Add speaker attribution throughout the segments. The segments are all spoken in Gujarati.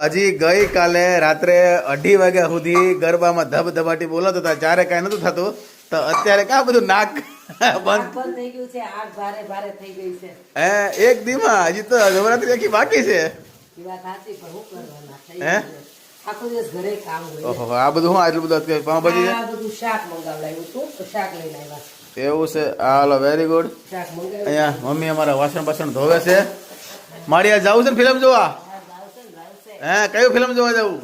Speaker 1: હજી ગઈ કાલે રાત્રે અઢી વાગ્યા સુધી ગરબામાં ધબધબાટી બોલાતો હતા. જ્યારે કાંઈ નતું થતું તો અત્યારે કા બધું નાક બંધ?
Speaker 2: બંધ થઈ ગયું છે આગ ભારે ભારે થઈ ગઈ છે.
Speaker 1: હે એક દીમાં હજી તો નવરાત્રી આખી બાકી છે. હે? ઓહો આ બધું હું આટલું બધું પાઉંભાજી
Speaker 2: આ બધું શાક મંગાવડાવ્યું હતું તો શાક લઈને આવ્યા
Speaker 1: એવું છે? હાલો વેરી ગુડ અહીંયા મમ્મી અમારા વાસણ બાસણ ધોવે છે. મારી આ જવું છે ને ફિલ્મ જોવા? હે કયું ફિલ્મ જોવા જવું?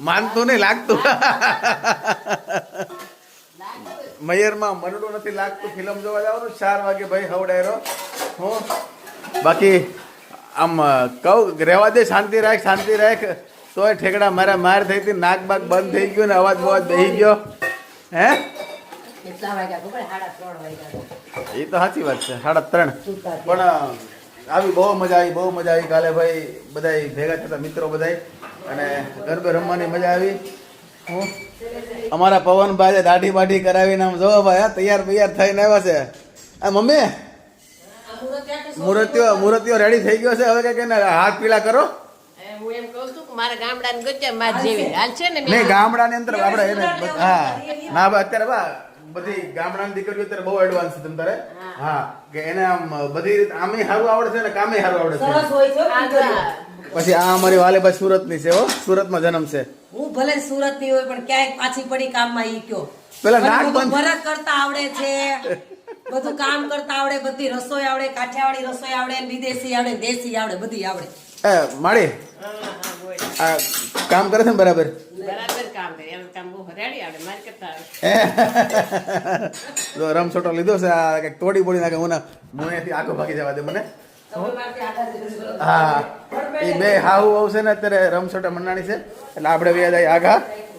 Speaker 2: માનતું
Speaker 1: નહીં લાગતું. મયરમાં મનડું નથી લાગતું ફિલ્મ જોવા જવાનું. ચાર વાગે ભાઈ હવડાયરો. હું. બાકી આમ કહું રહેવા દે શાંતિ રાખ શાંતિ રાખ. તોય ઠેકડા મારા માર થઈ હતી નાક બાક બંધ થઈ ગયું ને અવાજ બવાજ દઈ ગયો. હે? એ તો સાચી વાત છે સાડા ત્રણ. પણ આવી બહુ મજા આવી બહુ મજા આવી. કાલે ભાઈ બધા ભેગા થતા મિત્રો બધા અને ગરબે રમવાની મજા આવી. હું. અમારા પવનભાઈ દાઢી બાઢી કરાવીને આમ જો ભાઈ તૈયાર તૈયાર થઈને આવ્યા છે. આ મમ્મી? મૂર્તિઓ મૂર્તિઓ રેડી થઈ ગયો છે. હવે કઈ કઈ હાથ પીલા કરો.
Speaker 3: હું એમ કહું છું કે મારા ગામડાની ગજ્જા માર જેવી. હાલ છે ને
Speaker 1: ગામડાની અંદર આપણે એને હા. ના ભાઈ અત્યારે બા બધી ગામડાની દીકરીઓ અત્યારે બહુ એડવાન્સ છે તમારે હા. કે એને આમ બધી રીતે આમે સારું આવડે છે અને કામે સારું આવડે છે.
Speaker 2: સરસ હોય છે
Speaker 3: આ
Speaker 2: દીકરીઓ.
Speaker 1: પછી આ અમારી વાલેભાઈ સુરતની છે હો સુરતમાં જન્મ છે.
Speaker 2: હું ભલે સુરતની હોય પણ ક્યાંય પાછી પડી કામમાં ઈ કયો.
Speaker 1: પેલા નાક
Speaker 2: બંધ- ભરત કરતા આવડે છે બધું કામ કરતા આવડે બધી રસોઈ આવડે કાઠિયાવાડી રસોઈ આવડે વિદેશી આવડે દેશી આવડે બધી આવડે.
Speaker 1: એ માળી.
Speaker 3: હા હા બોલ.
Speaker 1: આ કામ કરે છે ને બરાબર
Speaker 3: બરાબર?
Speaker 1: જો રમછોટો લીધો છે આ કંઈક તોડી બોડી નાખે હું મુનેથી આખો ભાગી જવા દે મને? હા. એ બે હાહુ હાઉ છે ને અત્યારે રમછોટા મંડાણી છે એટલે આપણે બે જાય આઘા.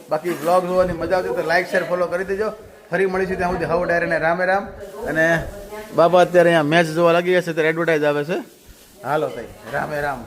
Speaker 1: બાકી બ્લોગ જોવાની મજા આવતી તો લાઈક શેર ફોલો કરી દેજો. ફરી મળીશું ત્યાં સુધી હાઉ ડાયરે ને રામે રામ. અને બાબા અત્યારે અહીંયા મેચ જોવા લાગી ગયા છે ત્યારે એડવર્ટાઇઝ આવે છે. હાલો ભાઈ રામે રામ.